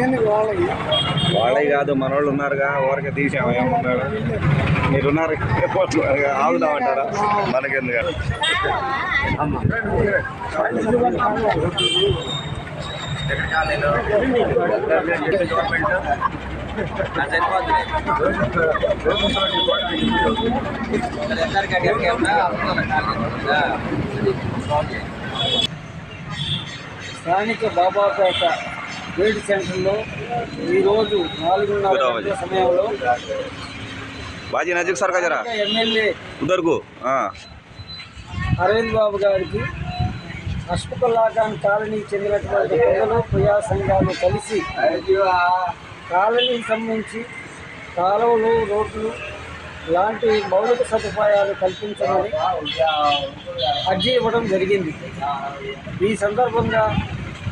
వాళ్ళవి వాళ్ళే కాదు మన వాళ్ళు ఉన్నారుగా ఊరికే తీసాము ఏమన్నాడు మీరున్నారు ఆగుదామంటారా మనకెందుకు స్థానిక బాబాపేట వేడి సెంటర్లో ఈరోజు నాలుగున్నర సమయంలో బాజీ నజీక్ సర్కా జరా? ఎమ్మెల్యే ఉదర్కు అరవింద్ బాబు గారికి అష్పకల్లాకాన్ కాలనీకి చెందినటువంటి ప్రజలు ప్రజా సంఘాలు కలిసి కాలనీకి సంబంధించి కాలువలు రోడ్లు లాంటి మౌలిక సదుపాయాలు కల్పించమని అర్జీ ఇవ్వడం జరిగింది. ఈ సందర్భంగా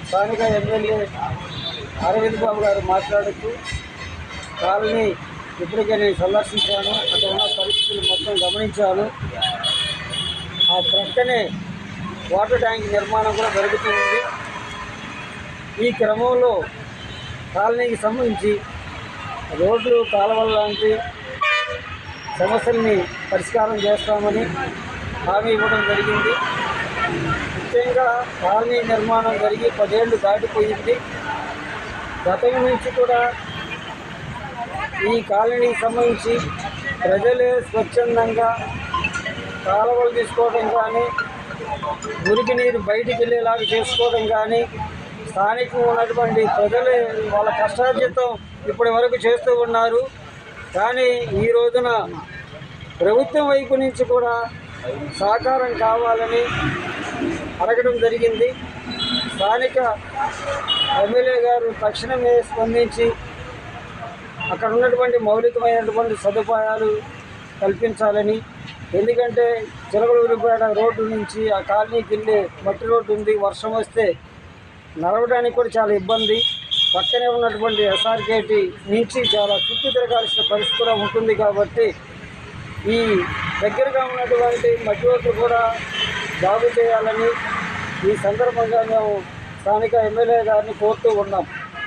స్థానిక ఎమ్మెల్యే అరవింద్ బాబు గారు మాట్లాడుతూ కాలనీ ఇప్పటికే నేను సందర్శించాను అక్కడ ఉన్న పరిస్థితులు మొత్తం గమనించాను. ఆ ప్రక్కనే వాటర్ ట్యాంక్ నిర్మాణం కూడా జరుగుతుంది ఈ క్రమంలో కాలనీకి సంబంధించి రోడ్లు కాలువలు లాంటి సమస్యల్ని పరిష్కారం చేస్తామని హామీ ఇవ్వడం జరిగింది. ముఖ్యంగా కాలనీ నిర్మాణం జరిగి పదేళ్ళు దాటిపోయింది. గతం నుంచి కూడా ఈ కాలనీకి సంబంధించి ప్రజలే స్వచ్ఛందంగా కాలువలు తీసుకోవడం కానీ మురికి నీరు బయటికి వెళ్ళేలాగా చేసుకోవడం కానీ స్థానికంగా ఉన్నటువంటి ప్రజలే వాళ్ళ కష్టార్జితం ఇప్పటి వరకు చేస్తూ ఉన్నారు. కానీ ఈ రోజున ప్రభుత్వం వైపు నుంచి కూడా సహకారం కావాలని అడగడం జరిగింది. స్థానిక ఎమ్మెల్యే గారు తక్షణమే స్పందించి అక్కడ ఉన్నటువంటి మౌలికమైనటువంటి సదుపాయాలు కల్పించాలని ఎందుకంటే చిలకలూరిపేట రోడ్డు నుంచి ఆ కాలనీకి వెళ్ళే మట్టి రోడ్డు ఉంది. వర్షం వస్తే నడవడానికి కూడా చాలా ఇబ్బంది. పక్కనే ఉన్నటువంటి ఎస్ఆర్కేటి నుంచి చాలా చుట్టూ తిరగాల్సిన పరిస్థితి కూడా ఉంటుంది కాబట్టి ఈ దగ్గరగా ఉన్నటువంటి మధ్యవర్తులు కూడా బాగు చేయాలని ఈ సందర్భంగా మేము స్థానిక ఎమ్మెల్యే గారిని కోరుతూ ఉన్నాం.